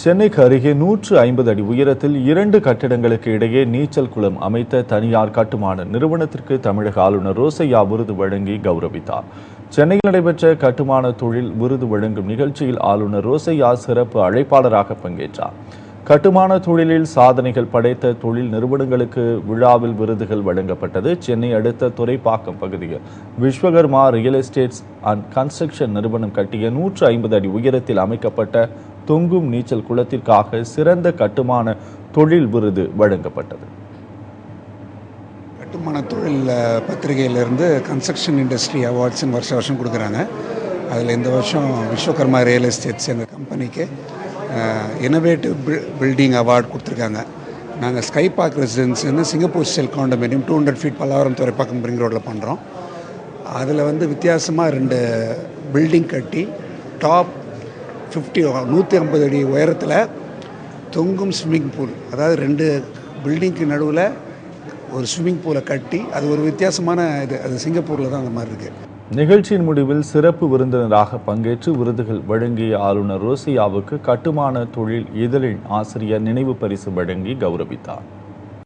சென்னைக்கு அருகே நூற்று ஐம்பது அடி உயரத்தில் இரண்டு கட்டிடங்களுக்கு இடையே நீச்சல் குளம் அமைத்த தனியார் கட்டுமான நிறுவனத்திற்கு தமிழக ஆளுநர் ரோசையா விருது வழங்கி கௌரவித்தார். சென்னையில் நடைபெற்ற கட்டுமான தொழில் விருது வழங்கும் நிகழ்ச்சியில் ஆளுநர் ரோசையா சிறப்பு அழைப்பாளராக பங்கேற்றார். கட்டுமான தொழிலில் சாதனைகள் படைத்த தொழில் நிறுவனங்களுக்கு விழாவில் விருதுகள் வழங்கப்பட்டது. சென்னை அடுத்த துறைப்பாக்கம் பகுதியில் Vishwakarma real estates and construction நிறுவனம் கட்டிய நூற்று ஐம்பது அடி உயரத்தில் அமைக்கப்பட்ட தொங்கும் நீச்சல் குளத்திற்காக சிறந்த கட்டுமான தொழில் விருது வழங்கப்பட்டது. கட்டுமான தொழில் பத்திரிகையிலிருந்து கன்ஸ்ட்ரக்ஷன் இண்டஸ்ட்ரி அவார்ட்ஸ்னு வருஷம் வருஷம் கொடுக்குறாங்க. அதில் இந்த வருஷம் விஸ்வகர்மா ரியல் எஸ்டேட்ஸ் எங்கள் கம்பெனிக்கு இனோவேட்டிவ் பில்டிங் அவார்ட் கொடுத்துருக்காங்க. நாங்கள் sky park ரெசிடென்ஸ்னு Singapore style condominium two hundred feet Pallavaram Thoraipakkam bring ரோட்டில் பண்ணுறோம் அதில் வந்து வித்தியாசமாக ரெண்டு பில்டிங் கட்டி டாப் ஃபிஃப்டி நூற்றி ஐம்பது அடி உயரத்தில் தொங்கும் ஸ்விம்மிங் பூல் அதாவது ரெண்டு பில்டிங்க்கு நடுவில் ஒரு ஸ்விம்மிங் பூலை கட்டி அது ஒரு வித்தியாசமான இது. அது சிங்கப்பூரில் தான் அந்த மாதிரி இருக்குது நிகழ்ச்சியின் முடிவில் சிறப்பு விருந்தினராக பங்கேற்று விருதுகள் வழங்கிய ஆளுநர் ரோசியாவுக்கு கட்டுமான தொழில் இதழின் ஆசிரியர் நினைவு பரிசு வழங்கி கௌரவித்தார்.